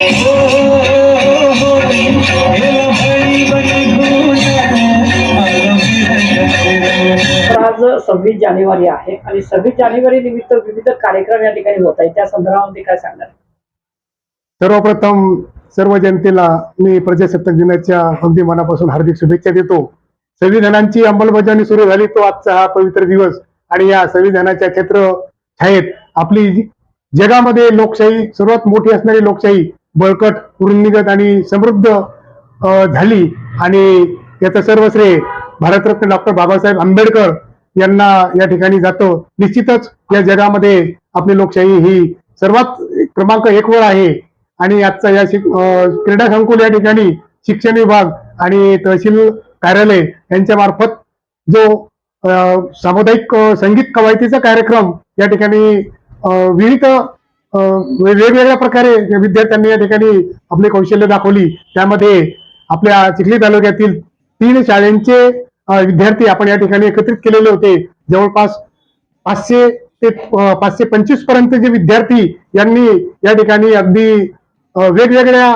आज सव्वीस जानेवारी आहे आणि सव्वीस जानेवारी निमित्त विविध कार्यक्रम या ठिकाणी होत आहे त्या संदर्भामध्ये काय सांगणार? सर्वप्रथम सर्व जनतेला मी प्रजासत्ताक दिनाच्या अगदी मनापासून हार्दिक शुभेच्छा देतो. संविधानांची अंमलबजावणी सुरू झाली. तो आजचा हा पवित्र दिवस आणि या संविधानाच्या क्षेत्र छायेत आपली जगामध्ये लोकशाही सर्वात मोठी असणारी लोकशाही बळकट वृंदिगत आणि समृद्ध झाली. आणि याचं सर्व श्रेय भारतरत्न डॉक्टर बाबासाहेब आंबेडकर यांना या ठिकाणी जातो. निश्चितच या जगामध्ये आपली लोकशाही ही सर्वात क्रमांक एक वर आहे. आणि आजचा या शिक- क्रीडा संकुल या ठिकाणी शिक्षण विभाग आणि तहसील कार्यालय यांच्या मार्फत जो सामुदायिक संगीत कवायतीचा कार्यक्रम या ठिकाणी विविध वेगवेगळ्या प्रकारे विद्यार्थ्यांनी या ठिकाणी आपली कौशल्य दाखवली. त्यामध्ये आपल्या चिखली तालुक्यातील तीन शाळेंचे विद्यार्थी आपण या ठिकाणी एकत्रित केलेले होते. जवळपास पाचशे ते पाचशे पंचवीसपर्यंत जे विद्यार्थी यांनी या ठिकाणी अगदी वेगवेगळ्या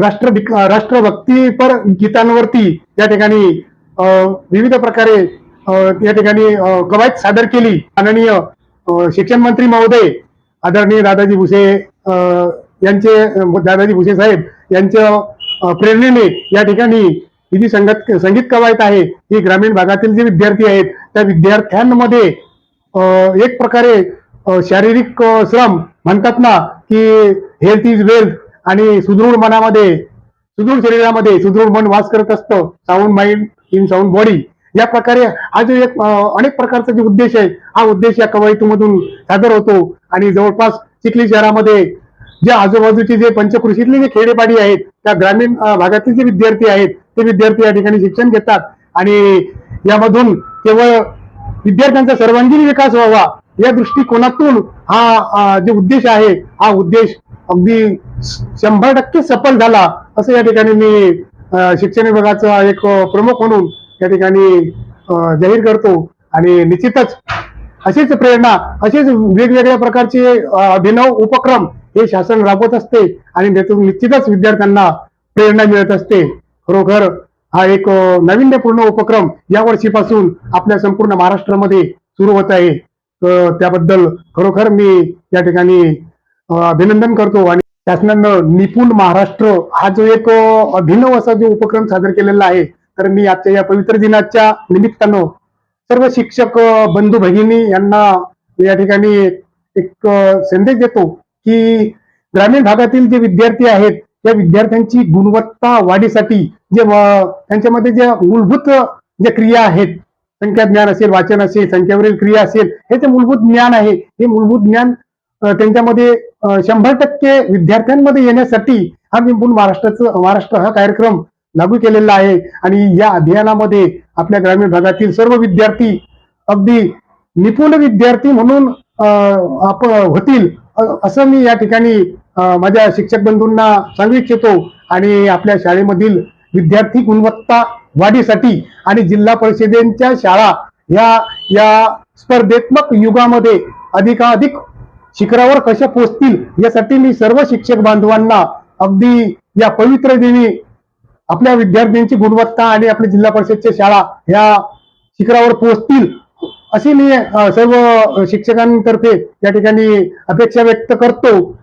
राष्ट्र राष्ट्रभक्तीपर गीतांवरती या ठिकाणी अं, विविध प्रकारे अं, या ठिकाणी कवायत सादर केली. माननीय शिक्षण मंत्री महोदय आदरणीय दादाजी भुसे यांचे दादाजी भुसे साहेब यांच्या प्रेरणेने या ठिकाणी ही जी संगत संगीत कवायत आहे ही ग्रामीण भागातील जे विद्यार्थी आहेत त्या विद्यार्थ्यांमध्ये एक प्रकारे शारीरिक श्रम म्हणतात ना की हेल्थ इज वेल्थ आणि सुदृढ मनामध्ये सुदृढ शरीरामध्ये सुदृढ मन वास करत असतं sound mind in sound body या प्रकारे हा जो एक अनेक प्रकारचा जे उद्देश आहे हा उद्देश या कवायतीमधून सादर होतो. आणि जवळपास चिखली शहरामध्ये जे आजूबाजूचे जे पंचकृषीतले जे खेडेपाडी आहेत त्या ग्रामीण भागातले जे विद्यार्थी आहेत ते विद्यार्थी या ठिकाणी शिक्षण घेतात. आणि यामधून केवळ विद्यार्थ्यांचा सर्वांगीण विकास व्हावा या दृष्टिकोनातून हा जे उद्देश आहे हा उद्देश अगदी शंभर टक्के सफल झाला असं या ठिकाणी मी अं, शिक्षण विभागाचा एक प्रमुख म्हणून या ठिकाणी जाहीर करतो. आणि निश्चितच अशीच प्रेरणा असेच वेगवेगळ्या प्रकारचे अभिनव उपक्रम हे शासन राबवत असते आणि त्यातून निश्चितच विद्यार्थ्यांना प्रेरणा मिळत असते. खरोखर हा एक नाविन्यपूर्ण उपक्रम या वर्षीपासून आपल्या संपूर्ण महाराष्ट्रामध्ये सुरू होत आहे. त्याबद्दल खरोखर मी या ठिकाणी अभिनंदन करतो आणि शासनानं निपुण महाराष्ट्र हा जो एक अभिनव असा जो उपक्रम सादर केलेला आहे तर मी आजच्या या पवित्र दिनाच्या निमित्तानं सर्व शिक्षक बंधू भगिनी यांना या ठिकाणी एक संदेश देतो की ग्रामीण भागातील जे विद्यार्थी आहेत त्या विद्यार्थ्यांची गुणवत्ता वाढीसाठी जे त्यांच्यामध्ये ज्या मूलभूत ज्या क्रिया आहेत संख्या ज्ञान असेल वाचन असेल संख्यावरील क्रिया असेल हे जे मूलभूत ज्ञान आहे हे मूलभूत ज्ञान त्यांच्यामध्ये शंभर टक्के विद्यार्थ्यांमध्ये येण्यासाठी हा निंबून महाराष्ट्राचं महाराष्ट्र हा कार्यक्रम लागू केलेला आहे. आणि या अभियानामध्ये आपल्या ग्रामीण भागातील सर्व विद्यार्थी अगदी निपुण विद्यार्थी म्हणून आप होतील असं मी या ठिकाणी माझ्या शिक्षक बंधूंना सांगू इच्छितो. आणि आपल्या शाळेमधील विद्यार्थी गुणवत्ता वाढीसाठी आणि जिल्हा परिषदेच्या शाळा ह्या या स्पर्धेत्मक युगामध्ये अधिकाधिक शिखरावर कशा पोचतील यासाठी मी सर्व शिक्षक बांधवांना अगदी या पवित्र देवी आपल्या विद्यार्थ्यांची गुणवत्ता आणि आपल्या जिल्हा परिषदच्या शाळा ह्या शिखरावर पोहोचतील अशी मी सर्व शिक्षकांतर्फे या ठिकाणी अपेक्षा व्यक्त करतो.